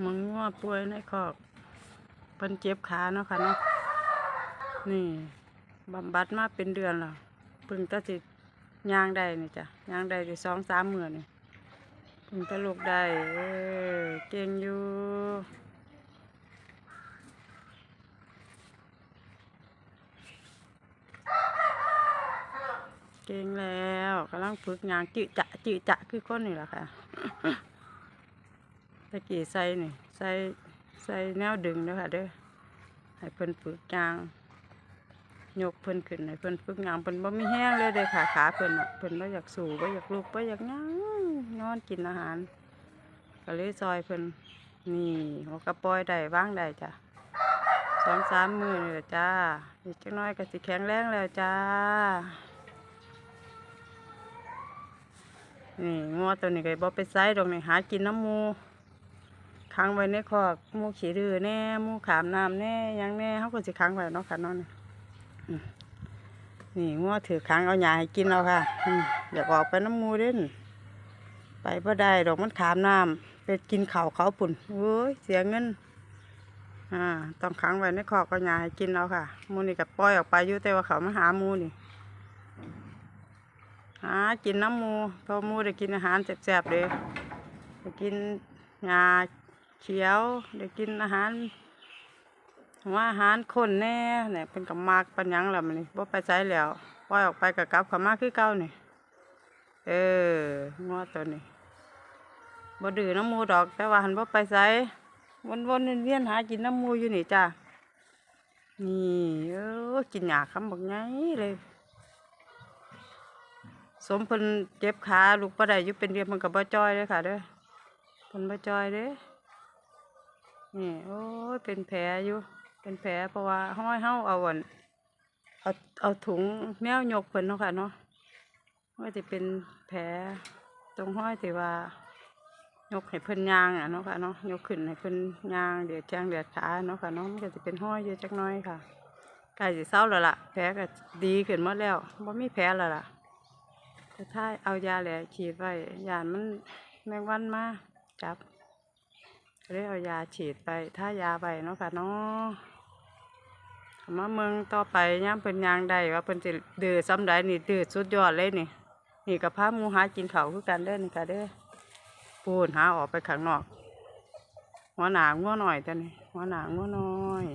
มันงัวป่วยในคอกเพิ่นเจ็บขาเนาะค่ะเนาะนี่บำบัดมาเป็นเดือนแล้วเพิ่งตะสิยางได้นี่จ้ะยางได้สิสองสามมื้อนี่เพิ่งตะลูกได้เออเก่งอยู่เก่งแล้วกำลังฝึกงานจืจะจืจะคือคนนี่แหละค่ะ ตะกี้ใส่นี่ใส่ใส่แนวดึงเด้อค่ะเด้อให้เพิ่นฝึกยางยกเพิ่นขึ้นให้เพิ่นฝึกยางเพิ่นบ่มีแห้งเลยเด้อค่ะขาเพิ่นน่ะเพิ่นบ่อยากสู้บ่อยากลุกบ่อยากหยังนอนกินอาหาร ก็เลยซอยเพิ่นนี่หัวกระปอยได้วางได้จ้ะสองสามมือนี่แหละจ้าอีกจักน้อยก็สิแข็งแรงแล้วจ้านี่งัวตัวนี้ก็บ่ไปไสดอกนี่หากินน้ำห มูขังไว้ในคอกมูขี้ดื้อแน่มูขามน้ำแน่ยังแน่เขาก็สิขังไว้เนาะค่ะนาะนี่อืมนี่งัวถือขังเอาหญ้าให้กินเอาค่ะอยากออกไปน้ำมูเด่นไปบ่ได้ดอกมันขามน้ำไปกินเข้าเขาปุ่นเอ้ยเสียเงินอ่าต้องขังไว้ในคอกเอาหญ้าให้กินเอาค่ะ มูนี่ก็ปล่อยออกไปอยู่แต่ว่าเขามาหามูนี่หากินน้ำมูพอมูได้กินอาหารแซ่บๆเลยได้กินหญ้า เขียวได้กินอาหารหัวอาหารคนแน่เนี่ยเป็นกับมากปัญญังแล้วมันนี่บ่ไปใช้แล้วปล่อยออกไปกับกลับขมาคือเก่านี่เอองอตัวนี้บ่ดื้อน้ำมูดอก แต่ว่าหันบ่ไปใช้วนๆเวียนหากินน้ำมูอยู่นี่จ้านี่เออกินหญ้าคำบักไงเลยสมเพิ่นเจ็บขาลูกบ่ได้ยู่เป็นเดือนมันก็บ่จ้อยเลยค่ะเด้อเพิ่นบ่จ้อยเด้ นี่ โอ้ยเป็นแผลอยู่ เป็นแผลเพราะว่าห้อยเฮาเอาอันเอาเอาถุงแมวยกเพิ่นเนาะค่ะเนาะว่าสิเป็นแผลตรงห้อยที่ว่ายกให้เพิ่นยางอะเนาะค่ะเนาะยกขึ้นให้เพิ่นยางเดือดแข้งเดือดขาเนาะค่ะเนาะมันก็สิเป็นห้อยอยู่จักหน้อยค่ะกล้สิเศร้าแล้วล่ะแผลก็ดีขึ้นหมดแล้วบ่มีแผลแล้วล่ะแต่ถ้าเอายาแหละฉีดไว้ยานมันแมงวันมาจับ ได้เอายาฉีดไปถ้ายาไปเนาะค่ะเนาะเอามาเมืองต่อไปย่ำเป็นยางใดว่าเป็นจะเดือดซ้ำใดนี่เดือดสุดยอดเลยนี่ นี่กับผ้ามูหากินเขาคือกันเด้อนี่ค่ะเด้อปูนหาออกไปข้างนอกหัวหนางัวหน่อยจ้ะนี่หัวหนางัวหน่อย